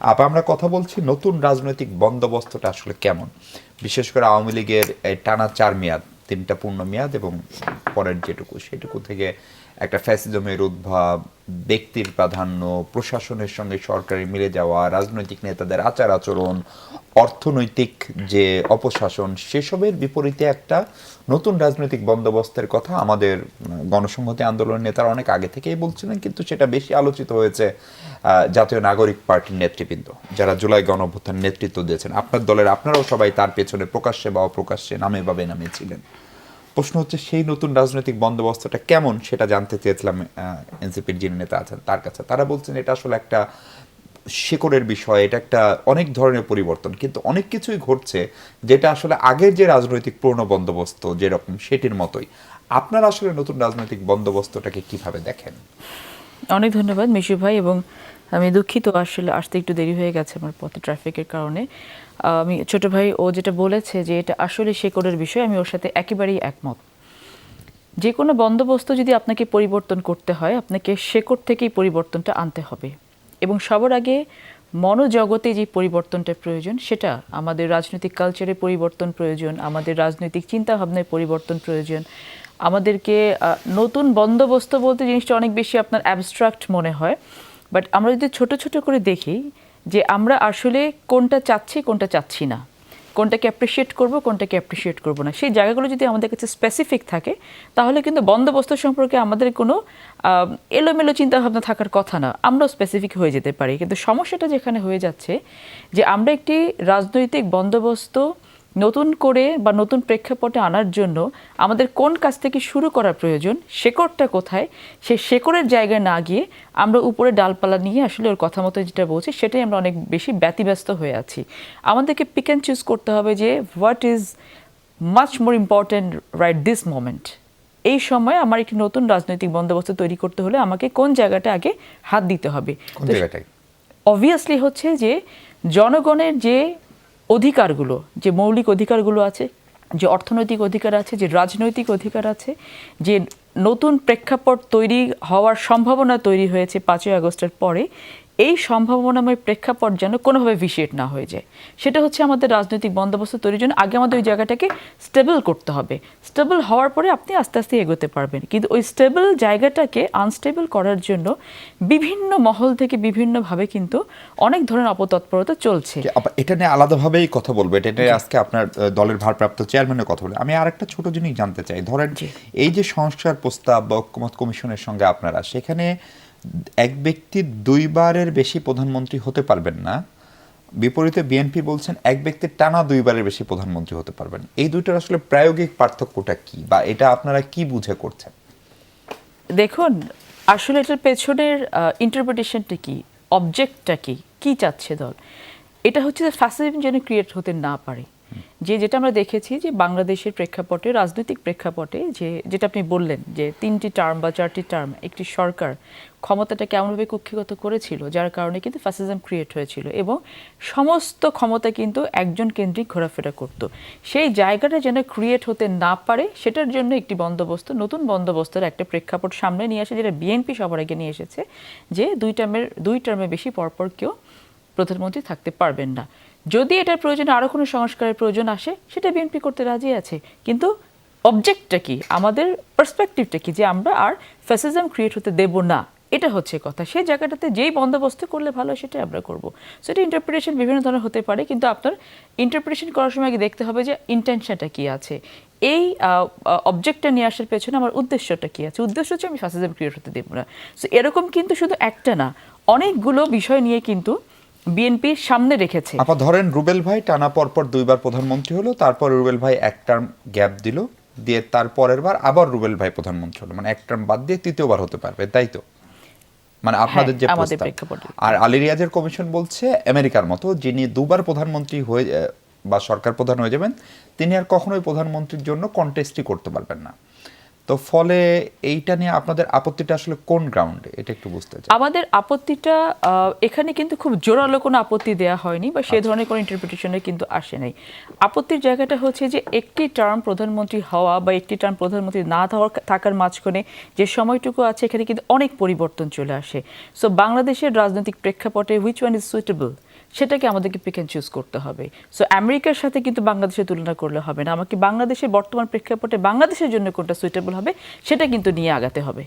আপা আমরা কথা বলছি নতুন রাজনৈতিক বন্দোবস্তটা আসলে কেমন? বিশেষ করে আওয়ামী লীগের এই টানা চার মেয়াদ, তিনটা পূর্ণ মেয়াদ এবং পরের যেটুকু, সেটুকু থেকে একটা ফ্যাসিজমের উদ্ভব, ব্যক্তির প্রাধান্য, প্রশাসনের সঙ্গে সরকারি মিলে যাওয়া, রাজনৈতিক নেতাদের আচার আচরণ, অর্থনৈতিক যে অপশাসন, সেসবের বিপরীতে একটা নতুন রাজনৈতিক বন্দোবস্তের কথা আমাদের গণসংহতি আন্দোলনের নেতারা অনেক আগে থেকেই বলছিলেন, কিন্তু সেটা বেশি আলোচিত হয়েছে জাতীয় নাগরিক পার্টির নেতৃবৃন্দ, যারা জুলাই গণঅভ্যুত্থান নেতৃত্ব দিয়েছেন। আপনার দলের, আপনারাও সবাই তার পেছনে প্রকাশ্যে বা অপ্রকাশ্যে নামে বা বেনামে ছিলেন। প্রশ্ন হচ্ছে সেই নতুন রাজনৈতিক বন্দোবস্তটা কেমন সেটা জানতে চেয়েছিলাম এনসিপির যিনি নেতা আছেন, তার কাছে। তারা বলছেন এটা আসলে একটা শেকড়ের বিষয়, এটা একটা অনেক ধরনের পরিবর্তন। কিন্তু অনেক কিছুই ঘটছে যেটা আসলে আগের যে রাজনৈতিক পূর্ণ বন্দোবস্ত যেরকম সেটির মতোই। আপনারা আসলে নতুন রাজনৈতিক বন্দোবস্তটাকে কীভাবে দেখেন? অনেক ধন্যবাদ মিশু ভাই এবং আমি দুঃখিত, আসলে আসতে একটু দেরি হয়ে গেছে আমার পথে ট্রাফিকের কারণে। আমি ছোট ভাই, ও যেটা বলেছে যে এটা আসলে শেকড়ের বিষয়, আমি ওর সাথে একেবারেই একমত। যে কোনো বন্দোবস্ত যদি আপনাকে পরিবর্তন করতে হয়, আপনাকে শেকড় থেকেই পরিবর্তনটা আনতে হবে। এবং সবার আগে মনোজগতে যে পরিবর্তনটা প্রয়োজন, সেটা আমাদের রাজনৈতিক কালচারে পরিবর্তন প্রয়োজন, আমাদের রাজনৈতিক চিন্তাভাবনায় পরিবর্তন প্রয়োজন। আমাদেরকে নতুন বন্দোবস্ত বলতে জিনিসটা অনেক বেশি আপনার অ্যাবস্ট্রাক্ট মনে হয়। বাট আমরা যদি ছোট ছোট করে দেখি যে আমরা আসলে কোনটা চাচ্ছি কোনটা চাচ্ছি না। কোনটাকে অ্যাপ্রিসিয়েট করব, কোনটাকে অ্যাপ্রিসিয়েট করব না। সেই জায়গাগুলো যদি আমাদের কাছে স্পেসিফিক থাকে, তাহলে কিন্তু বন্দোবস্ত সম্পর্কে আমাদের কোনো এলোমেলো চিন্তাভাবনা থাকার কথা না। আমরাও স্পেসিফিক হয়ে যেতে পারি। কিন্তু সমস্যাটা যেখানে হয়ে যাচ্ছে যে আমরা একটি রাজনৈতিক বন্দোবস্ত নতুন করে বা নতুন প্রেক্ষাপটে আনার জন্য আমাদের কোন কাজ থেকে শুরু করা প্রয়োজন শেকড়টা কোথায় সে শেকড়ের জায়গায় না গিয়ে আমরা উপরে ডালপালা নিয়ে আসলে ওর কথা মতো যেটা বলছি সেটাই আমরা অনেক বেশি ব্যতিব্যস্ত হয়ে আছি। আমাদেরকে পিক অ্যান্ড চুজ করতে হবে যে what is much more important right this moment এই সময় আমার একটি নতুন রাজনৈতিক বন্দোবস্ত তৈরি করতে হলে আমাকে কোন জায়গাটা আগে হাত দিতে হবে? অবভিয়াসলি হচ্ছে যে জনগণের যে অধিকারগুলো, যে মৌলিক অধিকারগুলো আছে, যে অর্থনৈতিক অধিকার আছে, যে রাজনৈতিক অধিকার আছে, যে নতুন প্রেক্ষাপট তৈরি হওয়ার সম্ভাবনা তৈরি হয়েছে পাঁচই আগস্টের পরে এই সম্ভাবনাময় প্রেক্ষাপট যেন কোনোভাবে ভিসিয়েট না হয়ে যায়। সেটা হচ্ছে আমাদের রাজনৈতিক বন্দোবস্ত তৈরির জন্য আগে আমাদের ওই জায়গাটাকে স্টেবল করতে হবে। স্টেবল হওয়ার পরে আপনি আস্তে আস্তে এগোতে পারবেন। কিন্তু ওই স্টেবল জায়গাটাকে আনস্টেবল করার জন্য বিভিন্ন মহল থেকে বিভিন্নভাবে কিন্তু অনেক ধরনের অপতৎপরতা চলছে। এটা নিয়ে আলাদাভাবেই কথা বলব। এটা নিয়ে আজকে আপনার দলের ভারপ্রাপ্ত চেয়ারম্যানের কথা বলে। আমি আরেকটা ছোট জিনিস জানতে চাই। ধরেন এই যে সংস্কার প্রস্তাব বা ঐক্যমত কমিশনের সঙ্গে আপনারা সেখানে এক ব্যক্তি দুইবারের বেশি প্রধানমন্ত্রী হতে পারবেন না। বিপরীতে বিএনপি বলছেন, এক ব্যক্তির টানা দুইবারের বেশি প্রধানমন্ত্রী হতে পারবেন। এই দুইটার আসলে প্রায়োগিক পার্থক্যটা কি বা এটা আপনারা কি বুঝে করছেন? দেখুন, আসলে এটার পেছনের ইন্টারপ্রিটেশনটা কি? অবজেক্টটা কি? কি চাচ্ছে দল? এটা হচ্ছে ফ্যাসিজম যেন ক্রিয়েট হতে না পারে। যে যেটা আমরা দেখেছি যে বাংলাদেশের প্রেক্ষাপটে, রাজনৈতিক প্রেক্ষাপটে যে, যেটা আপনি বললেন যে তিনটি টার্ম বা চারটি টার্ম একটি সরকার ক্ষমতাটা কেমনভাবে কক্ষিগত করেছিল, যার কারণে কিন্তু ফ্যাসিজম ক্রিয়েট হয়েছিল এবং সমস্ত ক্ষমতা কিন্তু একজন কেন্দ্রিক ঘোরাফেরা করত। সেই জায়গাটা যেন ক্রিয়েট হতে না পারে, সেটার জন্য একটি বন্দোবস্ত, নতুন বন্দোবস্তের একটা প্রেক্ষাপট সামনে নিয়ে আসে, যেটা বিএনপি সবার আগে নিয়ে এসেছে যে দুই টার্মের দুই টার্মে বেশি পরপর কেউ প্রধানমন্ত্রী থাকতে পারবেন না। যদি এটার প্রয়োজনে আরও কোনো সংস্কারের প্রয়োজন আসে, সেটা বিএনপি করতে রাজি আছে। কিন্তু অবজেক্টটা কি? আমাদের পার্সপেক্টিভটা কি? যে আমরা আর ফ্যাসিজম ক্রিয়েট হতে দেব না। এটা হচ্ছে কথা। সেই জায়গাটাতে যেই বন্দোবস্ত করলে ভালো সেটাই আমরা করব। সো এটা ইন্টারপ্রিটেশন বিভিন্ন ধরনের হতে পারে, কিন্তু আপনার ইন্টারপ্রিটেশন করার সময় আগে দেখতে হবে যে ইন্টেনশনটা কি আছে। এই অবজেক্টটা নিয়ে আসার পেছনে আমার উদ্দেশ্যটা কি আছে? উদ্দেশ্য হচ্ছে আমি ফ্যাসিজম ক্রিয়েট হতে দেবো না। সো এরকম কিন্তু শুধু একটা না, অনেকগুলো বিষয় নিয়ে কিন্তু বিএনপি সামনে রেখেছে। আপা ধরেন রুবেল ভাই টানা পর পর দুইবার প্রধানমন্ত্রী হলো তারপর রুবেল ভাই এক টার্ম গ্যাপ দিল দিয়ে তার পরের বার আবার রুবেল ভাই প্রধানমন্ত্রী হলো মানে এক টার্ম বাদ দিয়ে তৃতীয়বার হতে পারবে তাই তো? মানে আপনাদের যে হ্যাঁ, প্রস্তাব। আর আলী রিয়াজের কমিশন বলছে আমেরিকার মতো যিনি দুবার প্রধানমন্ত্রী হয়ে বা সরকার প্রধান হয়ে যাবেন তিনি আর কখনোই প্রধানমন্ত্রীর জন্য কন্টেস্টই করতে পারবেন না। তো ফলে এইটা নিয়ে আপনাদের আপত্তিটা আসলে কোন গ্রাউন্ডে এটা একটু বুঝতে চাই। আমাদের আপত্তিটা এখানে কিন্তু খুব জোরালো কোনো আপত্তি দেওয়া হয়নি বা আচ্ছা। সে ধরনের কোনো ইন্টারপ্রিটেশনে কিন্তু আসে নাই। আপত্তির জায়গাটা হচ্ছে যে একটি টার্ম প্রধানমন্ত্রী হওয়া বা একটি টার্ম প্রধানমন্ত্রী না থাকার মাঝখানে যে সময়টুকু আছে এখানে কিন্তু অনেক পরিবর্তন চলে আসে। সো বাংলাদেশের রাজনৈতিক প্রেক্ষাপটে হুইচ ওয়ান ইজ সুইটেবল সেটাকে আমাদেরকে পিক অ্যান্ড চুজ করতে হবে। সো আমেরিকার সাথে কিন্তু বাংলাদেশের তুলনা করলে হবে না। আমাকে বাংলাদেশের বর্তমান প্রেক্ষাপটে বাংলাদেশের জন্য কোনটা সুইটেবল হবে, সেটা কিন্তু নিয়ে আগাতে হবে।